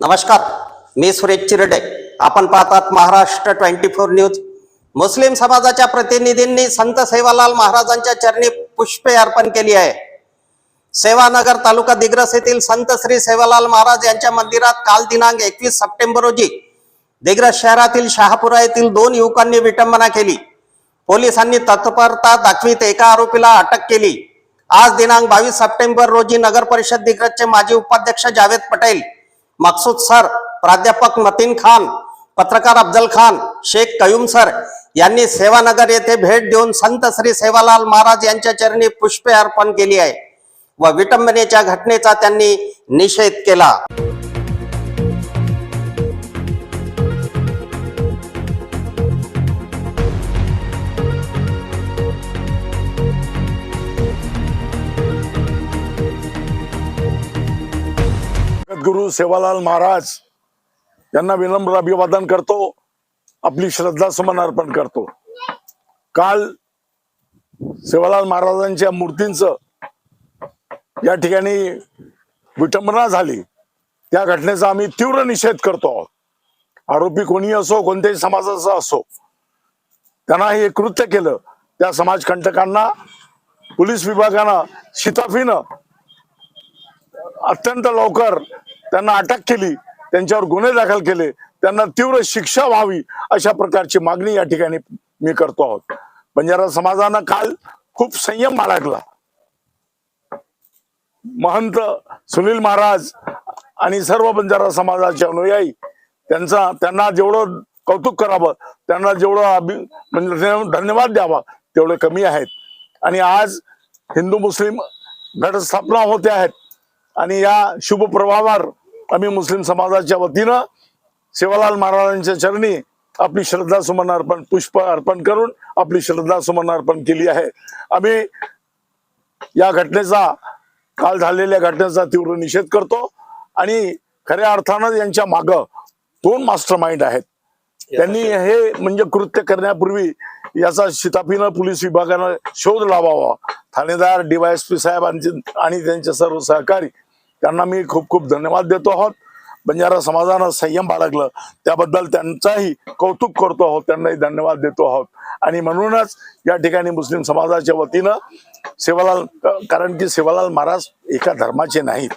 नमस्कार मी सुरेश चिरडे. आपण पाहतात Maharashtra twenty four news. Muslim समाजाच्या प्रतिनिधींनी संत सेवालाल महाराजांच्या चरणी पुष्पे अर्पण केली आहे. सेवानगर तालुका दिग्रस येथील संत श्री सेवालाल महाराज यांच्या मंदिरात काल दिनांक एकवीस सप्टेंबर रोजी दिग्रस शहरातील शहापुरा येथील दोन युवकांनी विटंबना केली. पोलिसांनी तत्परता दाखवीत एका आरोपीला अटक केली. आज दिनांक बावीस सप्टेंबर रोजी नगर परिषद दिग्रजचे माजी उपाध्यक्ष जावेद पटेल मकसूद सर प्राध्यापक मतीन खान पत्रकार अफजल खान शेख कयूम सर यांनी सेवानगर येथे भेट देऊन संत श्री सेवालाल महाराज यांच्या चरणी पुष्पे अर्पण केली आहे व विटंबनेच्या घटनेचा त्यांनी निषेध केला. गुरु सेवालाल महाराज यांना विनम्र अभिवादन करतो आपली श्रद्धा समन अर्पण करतो. काल सेवालाल महाराजांच्या मूर्तींच या ठिकाणी विटंबना झाली. त्या घटनेचा आम्ही तीव्र निषेध करतो आहोत. आरोपी कोणी असो कोणत्याही समाजाचा असो त्यांना हे कृत्य केलं. त्या समाजकंटकांना पोलीस विभागानं शिताफीनं अत्यंत लवकर त्यांना अटक केली त्यांच्यावर गुन्हे दाखल केले त्यांना तीव्र शिक्षा व्हावी अशा प्रकारची मागणी या ठिकाणी मी करतो आहोत. बंजारा समाजानं काल खूप संयम बाळगला. महंत सुनील महाराज आणि सर्व बंजारा समाजाचे अनुयायी त्यांचा त्यांना जेवढं कौतुक करावं त्यांना जेवढं म्हणजे धन्यवाद द्यावा तेवढे कमी आहेत. आणि आज हिंदू मुस्लिम घटस्थापना होते आहेत. आणि या शुभ प्रभावावर आम्ही मुस्लिम समाजाच्या वतीनं सेवालाल महाराजांच्या चरणी आपली श्रद्धा सुमन अर्पण पुष्प अर्पण करून आपली श्रद्धा सुमन अर्पण केली आहे. आम्ही या घटनेचा काल झालेल्या घटनेचा तीव्र निषेध करतो आणि खऱ्या अर्थानं यांच्या माग दोन मास्टर माइंड आहेत त्यांनी हे म्हणजे कृत्य करण्यापूर्वी याचा शिताफीनं पोलीस विभागानं शोध लावावा. ठाणेदार डीवायएसपी साहेबांचे आणि त्यांचे सर्व सहकारी त्यांना मी खूप खूप धन्यवाद देतो आहोत. बंजारा समाजानं संयम बाळगलं. त्याबद्दल त्यांचाही कौतुक करतो आहोत. त्यांनाही धन्यवाद देतो आहोत. आणि म्हणूनच या ठिकाणी मुस्लिम समाजाच्या वतीनं सेवालाल कारण की सेवालाल महाराज एका धर्माचे नाहीत.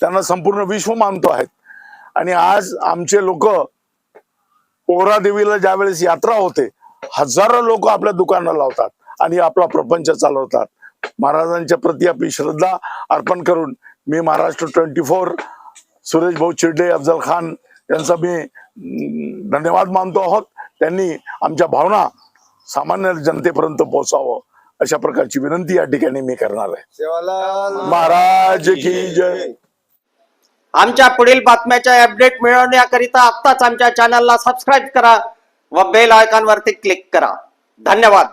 त्यांना संपूर्ण विश्व मानतो आहेत. आणि आज आमचे लोक ओरा देवीला ज्यावेळेस यात्रा होते हजारो लोक आपल्या दुकानं लावतात आणि आपला प्रपंच चालवतात. महाराजांच्या प्रती आपली श्रद्धा अर्पण करून मी महाराष्ट्र ट्वेंटी फोर सुरेश भाऊ चिरडे अफजल खान यांचा मी धन्यवाद मानतो आहोत. त्यांनी आमच्या भावना सामान्य जनतेपर्यंत पोहोचावं अशा प्रकारची विनंती या ठिकाणी मी करणार आहे. सेवालाल महाराज की जय. आमच्या पुढील बातम्याच्या अपडेट मिळवण्याकरिता आत्ताच आमच्या चॅनलला सबस्क्राईब करा व बेल आयकॉनवरती क्लिक करा. धन्यवाद.